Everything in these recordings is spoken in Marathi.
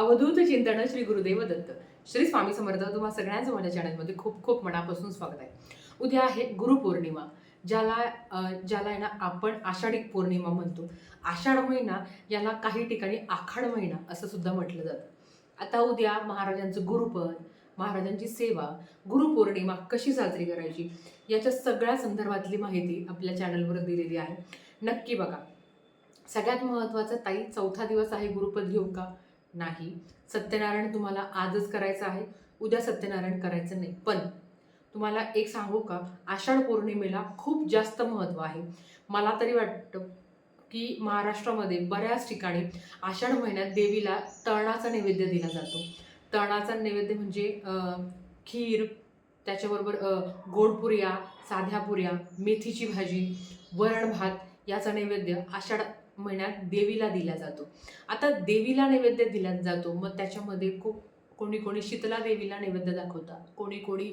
अवधूत चिंतन श्री गुरुदेव दत्त. श्री स्वामी समर्थ तुम्हा सगळ्यांचं माझ्या चॅनलमध्ये खूप खूप मनापासून स्वागत आहे. उद्या आहे गुरुपौर्णिमा ज्याला ज्याला आहे ना आपण आषाढी पौर्णिमा म्हणतो. आषाढ महिना याला काही ठिकाणी आखाड महिना असं सुद्धा म्हटलं जातं. आता उद्या महाराजांचं गुरुपद महाराजांची सेवा गुरुपौर्णिमा कशी साजरी करायची याच्या सगळ्या संदर्भातली माहिती आपल्या चॅनलवर दिलेली आहे. नक्की बघा. सगळ्यात महत्त्वाचं ताई चौथा दिवस आहे गुरुपद घेऊ का? नाही. सत्यनारायण तुम्हाला आजच करायचं आहे. उद्या सत्यनारायण करायचं नाही. पण तुम्हाला एक सांगू का? आषाढ पौर्णिमेला खूप जास्त महत्त्व आहे. मला तरी वाटतं की महाराष्ट्रामध्ये बऱ्याच ठिकाणी आषाढ महिन्यात देवीला तळणाचा नैवेद्य दिला जातो. तळणाचा नैवेद्य म्हणजे खीर त्याच्याबरोबर गोडपुऱ्या साध्या पुऱ्या मेथीची भाजी वरण भात याचा नैवेद्य आषाढ महिन्यात देवीला दिला जातो. आता देवीला नैवेद्य दिला जातो मग त्याच्यामध्ये खूप कोणी कोणी शीतला देवीला नैवेद्य दाखवतात. कोणी कोणी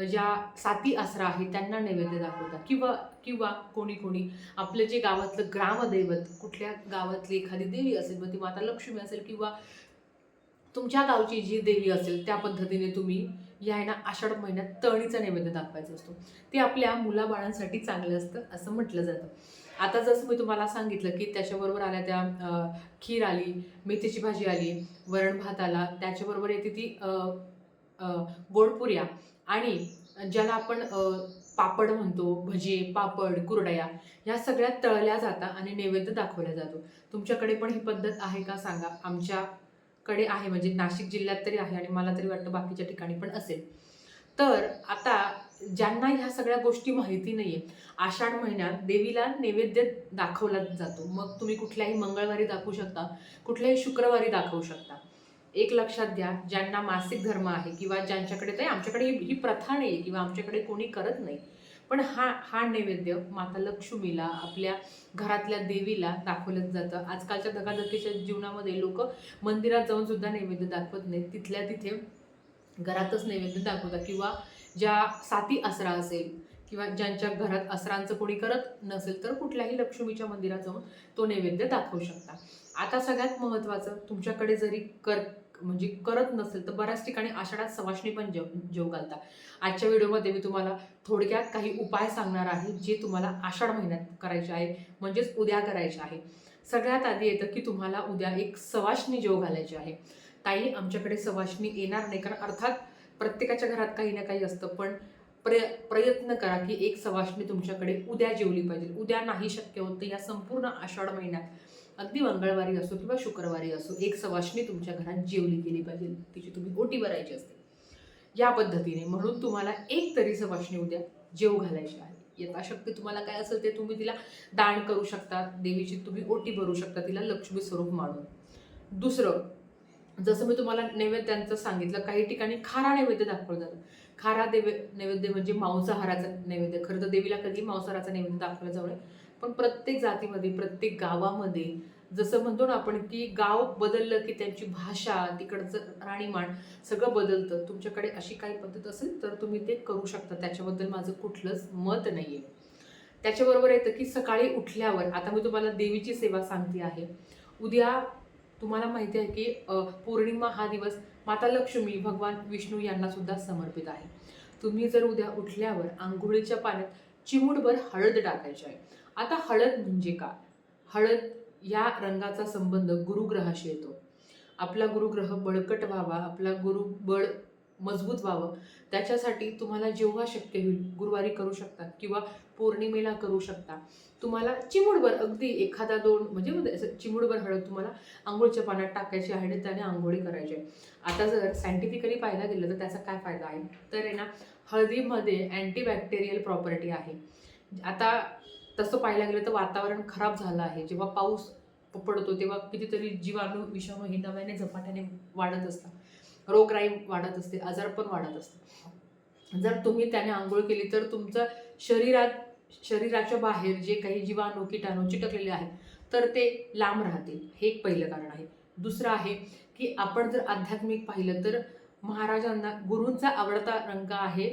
ज्या साती आसरा आहे त्यांना नैवेद्य दाखवतात. किंवा किंवा कोणी कोणी आपलं जे गावातलं ग्रामदैवत कुठल्या गावातली एखादी देवी असेल मग ती माता लक्ष्मी असेल किंवा तुमच्या गावची जी देवी असेल त्या पद्धतीने तुम्ही या ना आषाढ महिन्यात तळणीचा नैवेद्य दाखवायचा असतो. ते आपल्या मुलाबाळांसाठी चांगलं असतं असं म्हटलं जातं. आता जसं मी तुम्हाला सांगितलं की त्याच्याबरोबर आल्या त्या खीर आली मेथीची भाजी आली वरण भात आला त्याच्याबरोबर येते ती गोडपुऱ्या आणि ज्याला आपण पापड म्हणतो भजे पापड कुरडया ह्या सगळ्या तळल्या जातात आणि नैवेद्य दाखवला जातो. तुमच्याकडे पण ही पद्धत आहे का सांगा? आमच्याकडे आहे म्हणजे नाशिक जिल्ह्यात तरी आहे आणि मला तरी वाटतं बाकीच्या ठिकाणी पण असेल. तर आता ज्यांना ह्या सगळ्या गोष्टी माहिती नाही आहे आषाढ महिन्यात देवीला नैवेद्य दाखवला जातो. मग तुम्ही कुठल्याही मंगळवारी दाखवू शकता कुठल्याही शुक्रवारी दाखवू शकता. एक लक्षात घ्या ज्यांना मासिक धर्म आहे किंवा ज्यांच्याकडे ते आमच्याकडे ही ही प्रथा नाही आहे किंवा आमच्याकडे कोणी करत नाही. पण हा हा नैवेद्य माता लक्ष्मीला आपल्या घरातल्या देवीला दाखवलं जातं. आजकालच्या धकाधकीच्या जीवनामध्ये लोक मंदिरात जाऊन सुद्धा नैवेद्य दाखवत नाहीत. तिथल्या तिथे घरातच नैवेद्य दाखवतात किंवा ज्या साती आसरा असेल किंवा ज्यांच्या घरात असरांचं कोणी करत नसेल तर कुठल्याही लक्ष्मीच्या मंदिरात जाऊन तो नैवेद्य दाखवू शकता. आता सगळ्यात महत्त्वाचं तुमच्याकडे जरी कर म्हणजे करत नसेल तर बऱ्याच ठिकाणी आषाढात सवाशणी पण जेव जेव घालता. आजच्या व्हिडिओमध्ये मी तुम्हाला थोडक्यात काही उपाय सांगणार आहे जे तुम्हाला आषाढ महिन्यात करायचे आहे म्हणजेच उद्या करायचे आहे. सगळ्यात आधी येतं की तुम्हाला उद्या एक सवाशणी जेव घालायची आहे. ताई आमच्याकडे सवाशणी येणार नाही कारण अर्थात प्रत्येकाच्या घरात काही ना काही असतं पण प्रय प्रयत्न करा की एक सवाशणी तुमच्याकडे उद्या जेवली पाहिजे. उद्या नाही शक्य होतं या संपूर्ण आषाढ महिन्यात अगदी मंगळवारी असो किंवा शुक्रवारी असो एक सवाशणी तुमच्या घरात जेवली गेली पाहिजे. तिची तुम्ही ओटी भरायची असते. या पद्धतीने म्हणून तुम्हाला एक तरी सवाशणी उद्या जेव घालायची आहे. यथाशक्ती तुम्हाला काय असेल ते तुम्ही तिला दान करू शकता. देवीची तुम्ही ओटी भरू शकता तिला लक्ष्मी स्वरूप मानून. दुसरं जसं मी तुम्हाला नैवेद्यांचं सांगितलं काही ठिकाणी खारा नैवेद्य दाखवलं जातं. खारा देवे नैवेद्य म्हणजे मांसाहाराचा नैवेद्य. खरं तर देवीला कधी मांसाहाराचा नैवेद्य दाखवला जाऊ नये. पण प्रत्येक जातीमध्ये प्रत्येक गावामध्ये जसं म्हणतो ना आपण की गाव बदललं की त्यांची भाषा तिकडचं राणीमान सगळं बदलतं. तुमच्याकडे अशी काही पद्धत असेल तर तुम्ही ते करू शकता. त्याच्याबद्दल माझं कुठलंच मत नाही आहे त्याच्याबरोबर येतं की सकाळी उठल्यावर आता मी तुम्हाला देवीची सेवा सांगते आहे. उद्या तुम्हाला माहिती आहे की पौर्णिमा हा दिवस माता लक्ष्मी भगवान विष्णू यांना सुद्धा समर्पित आहे. तुम्ही जर उद्या उठल्यावर आंघोळीच्या पाण्यात चिमूटभर हळद टाकायची आहे. आता हळद म्हणजे का हळद या रंगाचा संबंध गुरुग्रहाशी येतो. आपला गुरुग्रह बळकट व्हावा आपला गुरु बळ मजबूत व्हावं. त्याच्यासाठी तुम्हाला जेव्हा शक्य होईल गुरुवारी करू शकता किंवा पौर्णिमेला करू शकता. तुम्हाला चिमुडभर अगदी एखादा दोन म्हणजे चिमुडभर हळद तुम्हाला आंघोळीच्या पाण्यात टाकायची आहे आणि त्याने आंघोळी करायची आहे. आता जर सायंटिफिकली पाहायला गेलं तर त्याचा काय फायदा आहे? तर आहे ना हळदीमध्ये अँटीबॅक्टेरियल प्रॉपर्टी आहे. आता तसं पाहायला गेलं तर वातावरण खराब झालं आहे. जेव्हा पाऊस पडतो तेव्हा कितीतरी जीवाणू विषाणू हे नव्याने झपाट्याने वाढत असतात. रोगराई वाढत असते आजार पण वाढत असते जर तुम्ही त्याने आंघोळ केली तर तुमचं शरीरात शरीराच्या बाहेर जे काही जीवाणू किटाणू चिटकलेले आहेत तर ते लांब राहतील. हे एक पहिलं कारण आहे. दुसरं आहे की आपण जर आध्यात्मिक पाहिलं तर महाराजांना गुरूंचा आवडता रंग आहे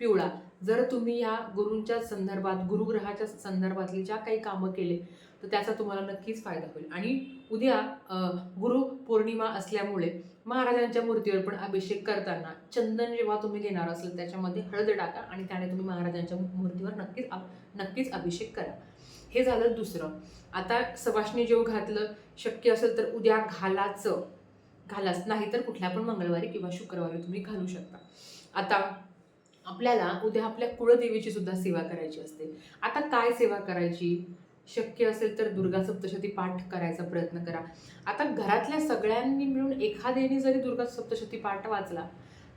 पिवळा. जर तुम्ही या गुरूंच्या संदर्भात गुरुग्रहाच्या संदर्भातली ज्या काही कामं केले तर त्याचा तुम्हाला नक्कीच फायदा होईल. आणि उद्या गुरु पौर्णिमा असल्यामुळे महाराजांच्या मूर्तीवर पण अभिषेक करताना चंदन जेव्हा तुम्ही घेणार असेल त्याच्यामध्ये हळद टाका आणि त्याने तुम्ही महाराजांच्या मूर्तीवर नक्कीच नक्कीच अभिषेक करा. हे झालं दुसरं. आता सवाष्णी जेव घातलं शक्य असेल तर उद्या घालाचं. घालाच. नाही तर कुठल्या पण मंगळवारी किंवा शुक्रवारी तुम्ही घालू शकता. आता आपल्याला उद्या आपल्या कुळदेवीची सुद्धा सेवा करायची असते. आता काय सेवा करायची? शक्य असेल तर दुर्गा सप्तशती पाठ करायचा प्रयत्न करा. आता घरातल्या सगळ्यांनी मिळून एखाद्याने जरी दुर्गा सप्तशती पाठ वाचला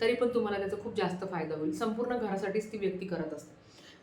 तरी पण तुम्हाला त्याचा खूप जास्त फायदा होईल. संपूर्ण घरासाठीच ती व्यक्ती करत असते.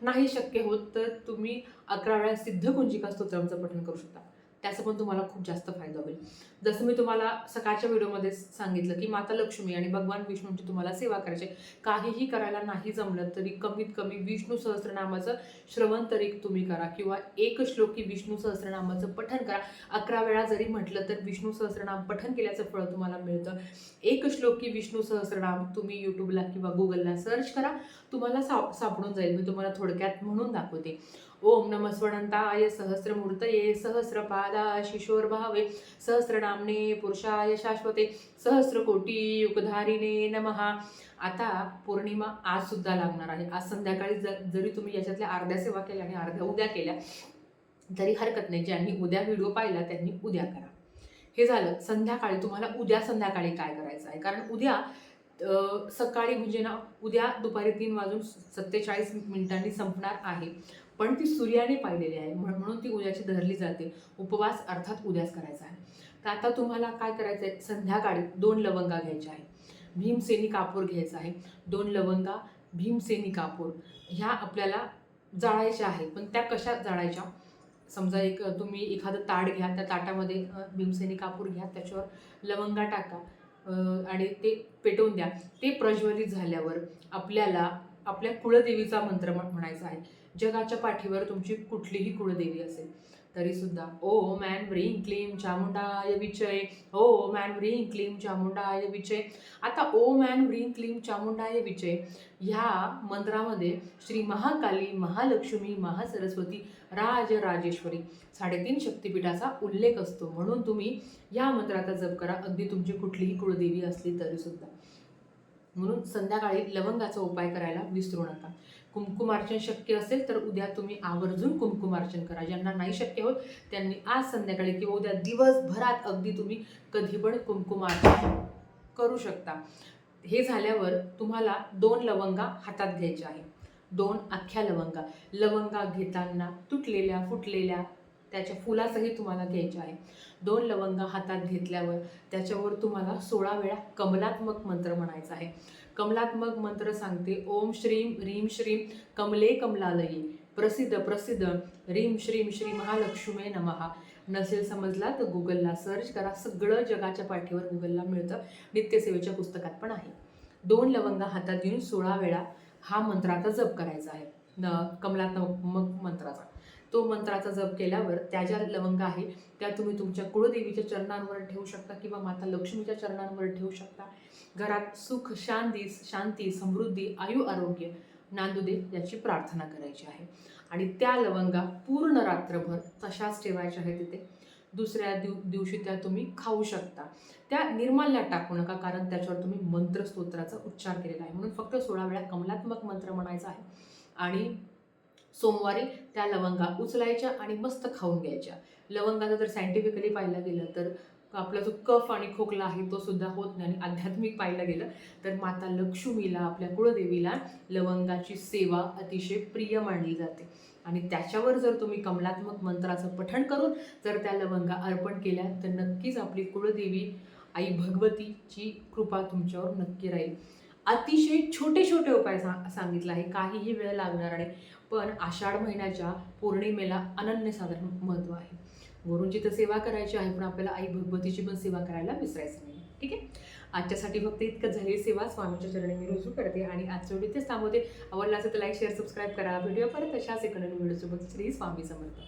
नाही शक्य होत तर तुम्ही अकरा वेळा सिद्ध कुंजिका स्तोत्रांचं पठण करू शकता. त्याचा पण तुम्हाला खूप जास्त फायदा होईल. जसं मी तुम्हाला सकाळच्या व्हिडिओमध्ये सांगितलं की माता लक्ष्मी आणि भगवान विष्णूंची तुम्हाला सेवा करायची काहीही करायला नाही जमलं तरी कमीत कमी विष्णू सहस्रनामाचं श्रवण तरी तुम्ही करा किंवा एक श्लोकी विष्णू सहस्रनामाचं पठन करा. अकरा वेळा जरी म्हटलं तर विष्णू सहस्रनाम पठन केल्याचं फळ तुम्हाला मिळतं. एक श्लोकी विष्णू सहस्रनाम तुम्ही यूट्यूबला किंवा गुगलला सर्च करा. तुम्हाला साप सापडून जाईल. मी तुम्हाला थोडक्यात म्हणून दाखवते. ओम नम स्वणंताय सहस्रमूर्तये सहस्रपादा शिशोर्भावे सहस्रनामने पुरुषाय शाश्वते सहस्रकोटी युगधारिणे नमहा आता पौर्णिमा आज सुद्धा लागणार आहे. आज संध्याकाळी ज जरी तुम्ही याच्यातल्या अर्ध्या सेवा केल्या आणि अर्ध्या उद्या केल्या तरी हरकत नाही. ज्यांनी उद्या व्हिडिओ पाहिला त्यांनी उद्या करा. हे झालं संध्याकाळी तुम्हाला उद्या संध्याकाळी काय करायचं आहे? कारण उद्या सकाळी म्हणजे ना उद्या दुपारी तीन वाजून सत्तेचाळीस मिनिटांनी संपणार आहे. पण ती सूर्याने पाहिलेली आहे. म्हणून ती उद्याची धरली जाते. उपवास अर्थात उद्याच करायचा आहे. तर आता तुम्हाला काय करायचं आहे? संध्याकाळी दोन लवंगा घ्यायच्या आहे भीमसेनी कापूर घ्यायचा आहे. दोन लवंगा भीमसेनी कापूर ह्या आपल्याला जाळायच्या आहेत. पण त्या कशा जाळायच्या? समजा एक तुम्ही एखादं ताट घ्या त्या ताटामध्ये भीमसेनी कापूर घ्या त्याच्यावर लवंगा टाका आणि ते पेटवून द्या. ते प्रज्वलित झाल्यावर आपल्याला आपल्या कुळदेवीचा मंत्र म्हणायचा आहे. जगाच्या पाठीवर तुमची कुठलीही कुळदेवी असेल. तरीसुद्धा ओ मॅन व्रीम क्लीम चामुंडाय विचय ओ मॅन व्रीम क्लीम चामुंडाय विचय. आता ओ मॅन व्रीम क्लीम चामुंडाय विचय ह्या मंत्रामध्ये श्री महाकाली महालक्ष्मी महासरस्वती राजराजेश्वरी साडेतीन शक्तिपीठाचा उल्लेख असतो. म्हणून तुम्ही या मंत्राचा जप करा. अगदी तुमची कुठलीही कुळदेवी असली तरीसुद्धा. म्हणून संध्याकाळी लवंगाचा उपाय करायला विसरू नका. कुंकुमार्चन शक्य असेल तर उद्या तुम्ही आवर्जून कुंकुमार्चन करा. ज्यांना नाही शक्य होत त्यांनी आज संध्याकाळी किंवा उद्या दिवसभरात अगदी तुम्ही कधी पण कुंकुमार्चन करू शकता. हे झाल्यावर तुम्हाला दोन लवंगा हातात घ्यायच्या आहे दोन अख्ख्या लवंगा. लवंगा घेताना तुटलेल्या फुटलेल्या त्याच्या फुलासहित तुम्हाला घ्यायच्या आहे. दोन लवंगा हातात घेतल्यावर त्याच्यावर तुम्हाला सोळा वेळा कमलात्मक मंत्र म्हणायचा आहे. कमलात्मक मंत्र सांगते ओम श्रीम ह्रीम श्रीम कमले कमलालयी प्रसिद्ध प्रसिद्ध ह्रीम श्रीम श्री महालक्ष्मी नमहा नसेल समजला तर गुगलला सर्च करा. सगळं जगाच्या पाठीवर गुगलला मिळतं. नित्यसेवेच्या पुस्तकात पण आहे. दोन लवंगा हातात घेऊन सोळा वेळा हा मंत्राचा जप करायचा आहे. न कमलात्मक मंत्राचा. तो मंत्राचा जप केल्यावर त्या ज्या लवंगा आहे त्या तुम्ही तुमच्या कुळदेवीच्या चरणांवर ठेवू शकता किंवा माता लक्ष्मीच्या चरणांवर ठेवू शकता. घरात सुख शांती शांती समृद्धी आयु आरोग्य नांदू दे याची प्रार्थना करायची आहे. आणि त्या लवंगा पूर्ण रात्रभर तशाच ठेवायच्या आहेत तिथे. दुसऱ्या दिव दिवशी त्या तुम्ही खाऊ शकता. त्या निर्माल्यात टाकू नका कारण त्याच्यावर तुम्ही मंत्रस्तोत्राचा उच्चार केलेला आहे. म्हणून फक्त सोळा वेळा कमलात्मक मंत्र म्हणायचा आहे. आणि सोमवारी त्या लवंगा उचलायच्या आणि मस्त खाऊन घ्यायच्या. लवंगाचा जर सायंटिफिकली पाहिलं गेलं तर आपला जो कफ आणि खोकला आहे तो सुद्धा होत नाही आणि आध्यात्मिक पाहिलं गेलं तर माता लक्ष्मीला आपल्या कुळदेवीला लवंगाची सेवा अतिशय प्रिय मानली जाते. आणि त्याच्यावर जर तुम्ही कमलात्मक मंत्राचं पठण करून जर त्या लवंगा अर्पण केल्या तर नक्कीच आपली कुळदेवी आई भगवतीची कृपा तुमच्यावर नक्की राहील. अतिशय छोटे छोटे उपाय सा सांगितला आहे. काहीही वेळ लागणार नाही. पण आषाढ महिन्याच्या पौर्णिमेला अनन्यसाधारण महत्त्व आहे. गुरुंची तर सेवा करायची आहे पण आपल्याला आई भगवतीची पण सेवा करायला विसरायचं नाही. ठीक आहे? आजच्यासाठी फक्त इतकं झाली सेवा स्वामीच्या चरणी मी रुजू करते आणि आजच्या व्हिडिओ तेच थांबवते आवडला असेल तर लाईक शेअर सबस्क्राईब करा. व्हिडिओ परत अशाच एक व्हिडिओसोबत श्री स्वामी समर्थ.